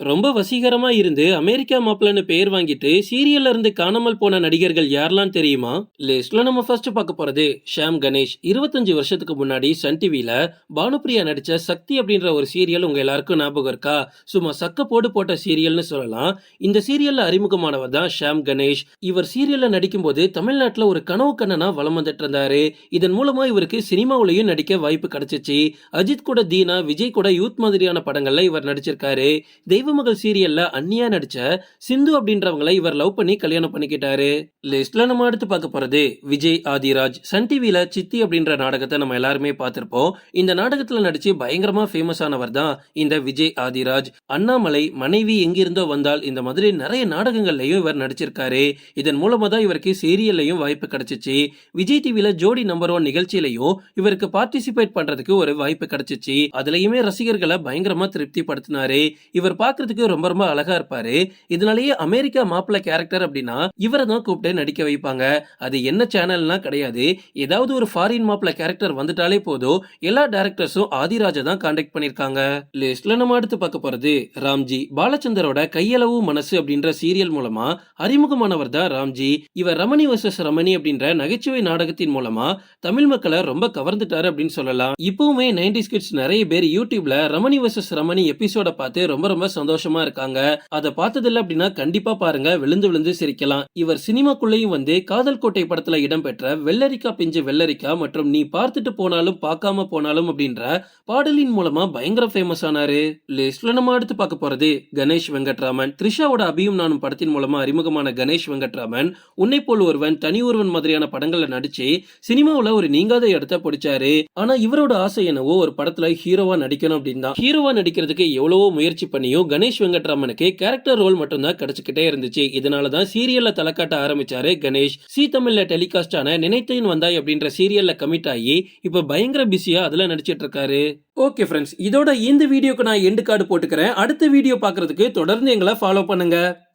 ரொம்ப வசீகரமா இருந்து அமெரிக்கா மாப்பிள்ளைன்னு பெயர் வாங்கிட்டு சீரியல்ல இருந்து காணாமல் போன நடிகர்கள் யாரெல்லாம் தெரியுமா? லிஸ்ட்ல நம்ம ஃபர்ஸ்ட் பார்க்க போறது ஷாம் கணேஷ். இருபத்தஞ்சு வருஷத்துக்கு முன்னாடி சன் டிவியில பானுப்பிரியா நடிச்ச சக்தி அப்படின்ற ஒரு சீரியல் உங்க எல்லாருக்கும் ஞாபகம் இருக்கா? சும்மா சக்க போடு போட்ட சீரியல்னு சொல்லலாம். இந்த சீரியல்ல அறிமுகமானவர் தான் ஷாம் கணேஷ். இவர் சீரியல்ல நடிக்கும்போது தமிழ்நாட்டுல ஒரு கனவு கண்ணனா வலம் வந்துட்டு இருந்தாரு இதன் மூலமா இவருக்கு சினிமாவிலையும் நடிக்க வாய்ப்பு கிடைச்சிச்சு. அஜித் கூட தீனா விஜய் கூட யூத் மாதிரியான படங்கள்ல இவர் நடிச்சிருக்காரு. மகள் சீரியல்ல அந்நியா நடிச்ச சிந்து அப்படின்றவங்களை இவர் லவ் பண்ணி கல்யாணம் பண்ணிக்கிட்டாரு. லிஸ்ட்ல நம்ம அடுத்து பார்க்க போறது விஜய் ஆதிராஜ் சன் டிவில சித்தி அப்படின்ற நாடகத்தை நம்ம எல்லாருமே பார்த்திருப்போம். இந்த நாடகத்துல நடிச்சு பயங்கரமா ஃபேமஸ் ஆனவர் தான் இந்த விஜய் ஆதிராஜ். அண்ணாமலை மனைவி எங்கிருந்தோ வந்தால் இந்த மாதிரி நிறைய நாடகங்கள்லயும் இவர் நடிச்சிருக்காரு. இதன் மூலமா தான் இவருக்கு சீரியல்லையும் வாய்ப்பு கிடைச்சிச்சு. விஜய் டிவில ஜோடி நம்பர் ஒன் நிகழ்ச்சியிலையும் இவருக்கு பார்ட்டிசிபேட் பண்றதுக்கு ஒரு வாய்ப்பு கிடைச்சிச்சு. அதுலயுமே ரசிகர்களை பயங்கரமா திருப்தி படுத்தினாரு இவர் பாக்குறதுக்கு ரொம்ப ரொம்ப அழகா இருப்பாரு. இதனாலேயே அமெரிக்கா மாப்பிள்ள கேரக்டர் அப்படின்னா இவரை தான் கூப்பிட்டு நடிக்க வைப்பாங்க. அது என்ன சேனல்னா கிடையாது. ஏதாவது ஒரு ஃபாரின் மாப்பிள்ள கேரக்டர் வந்துட்டாலே போதும். எல்லா டேரக்டர்ஸும் ஆதிராஜா தான் கான்டாக்ட் பண்ணிருக்காங்க லிஸ்ட்ல நம்ம அடுத்து பார்க்க போறது ராம்ஜி. பாலச்சந்தரோட கையளவு மனசு அப்படின்ற சீரியல் மூலமா அறிமுகமானவர் தான் ராம்ஜி. இவர் ரமணி வர்சஸ் ரமணி அப்படின்ற நகைச்சுவை நாடகத்தின் மூலமா தமிழ் மக்களை ரொம்ப கவர்ந்துட்டாரு அப்படின்னு சொல்லலாம். இப்பவுமே நைன்டி கிட்ஸ் நிறைய பேர் யூடியூப்ல ரமணி வர்சஸ் ரமணி எபிசோட பார்த்து ரொம்ப ரொம்ப சந்தோஷம் சந்தோஷமா இருக்காங்க. அதை பார்த்ததில்ல அப்படின்னா கண்டிப்பா பாருங்க விழுந்து விழுந்து சிரிக்கலாம். இவர் சினிமாக்குள்ளேயும் வந்து காதல் கோட்டை படத்துல இடம்பெற்ற வெள்ளரிக்கா பிஞ்சு வெள்ளரிக்கா மற்றும் நீ பார்த்துட்டு போனாலும் பார்க்காம போனாலும் அப்படின்ற பாடலின் மூலமா பயங்கர ஃபேமஸ் ஆனாரு. லிஸ்ட்ல நம்ம அடுத்து பார்க்க போறது கணேஷ் வெங்கட்ராமன். த்ரிஷாவோட அபியும் நானும் படத்தின் மூலமா அறிமுகமான கணேஷ் வெங்கட்ராமன். உன்னை போல் ஒருவன் தனி ஒருவன் மாதிரியான படங்கள்ல நடிச்சு சினிமாவுல ஒரு நீங்காத இடத்த பிடிச்சாரு. ஆனா இவரோட ஆசை என்னவோ ஒரு படத்துல ஹீரோவா நடிக்கணும் அப்படின்னு தான் ஹீரோவா நடிக்கிறதுக்கு எவ்வளவோ முயற்சி பண்ணியும் கணேஷ் வெங்கட்ராமனுக்கு கேரக்டர் ரோல் மட்டும்தான் கிடைச்சிக்கிட்டே இருந்துச்சு. இதனால தான் சீரியல்ல தலைக்காட்ட ஆரம்பிச்சாரு கணேஷ். சி தமிழ்ல டெலிகாஸ்ட் ஆன வந்தாய் அப்படின்ற சீரியல்ல கமிட் ஆகி இப்ப பயங்கர பிஸியா அதுல நடிச்சிட்டு இருக்காரு. ஓகே ஃப்ரெண்ட்ஸ் இதோட இந்த வீடியோக்கு நான் எண்டு கார்டு போட்டுக்கிறேன். அடுத்த வீடியோ பாக்குறதுக்கு தொடர்ந்து எங்களை ஃபாலோ பண்ணுங்க.